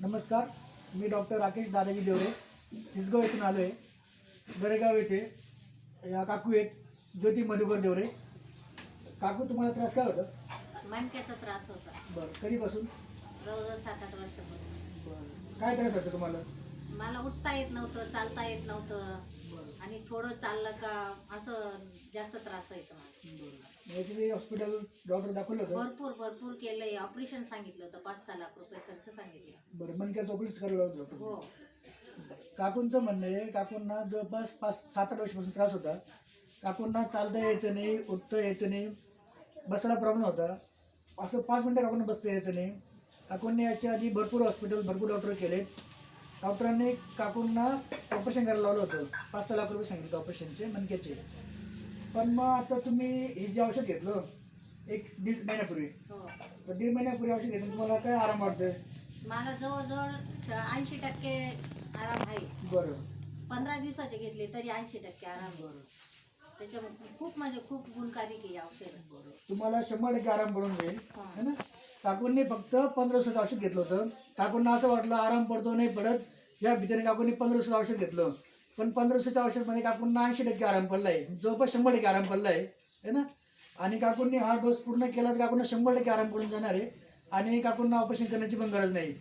नमस्कार मी डॉक्टर राकेश दादाजी देवरे तिसगाव येथून आलो आहे दरेगाव येथे या काकू आहेत ज्योती मधुकर देवरे. काकू तुम्हाला त्रास काय होतं? मणक्याचा त्रास होता. बरं कधीपासून? जवळजवळ सात आठ वर्षापासून. बरं काय त्रास होतं तुम्हाला? मला उठता येत नव्हतं चालता येत नव्हतं. आणि थोडं चाललं का असं जास्त त्रास व्हायचा मला. हॉस्पिटल डॉक्टर दाखवलं होतं? भरपूर भरपूर केलंय. ऑपरेशन सांगितलं होतं पाच सहा लाख रुपये खर्च सांगितला. बरं मणक्याचं ऑपरेशन करायला होतं डॉक्टर हो. काकूंचं म्हणणं आहे काकूंना जवळपास पाच सात आठ वर्षापासून त्रास होता. काकूंना चालता यायचं नाही उठता यायचं नाही बसायला प्रॉब्लेम होता असं पाच मिनटं काकूंना बसता यायचं नाही. काकूंनी याच्या आधी भरपूर हॉस्पिटल भरपूर डॉक्टर केले डॉक्टरांनी काकूंना ऑपरेशन करायला लावलं होतं. पाच सहा लाख रुपये सांगितलं ऑपरेशनचे मणक्याचे. पण मग आता तुम्ही हे जे औषध घेतलं एक दीड महिन्यापूर्वी. हो. तर दीड महिन्यापूर्वी औषध घेतलं तुम्हाला काय आराम वाटतोय? मला जवळजवळ ऐंशी टक्के आराम आहे. बरं. पंधरा दिवसाचे घेतले तरी ऐंशी टक्के आराम बरं. त्याच्यामुळे खूप म्हणजे खूप गुणकारी की औषध. तुम्हाला शंभर टक्के आराम पडून जाईल. हा. है ना? काकूंनी फक्त पंधरा दिवसाचं औषध घेतलं होतं. काकूंना असं वाटलं आराम पडतो नाही पडत. या भीतीने काकूंनी पंधरा दिवसाचं औषध घेतलं. पण पंधराशेच्या दिवसाच्या औषधमध्ये काकूंना ऐंशी टक्के आराम पडलाय. जवळपास शंभर टक्के आराम पडलाय. है ना? आणि काकूंनी हा डोस पूर्ण केला तर काकूंना शंभर टक्के आराम पडून जाणार आहे. आणि काकूंना ऑपरेशन करण्याची पण गरज नाही.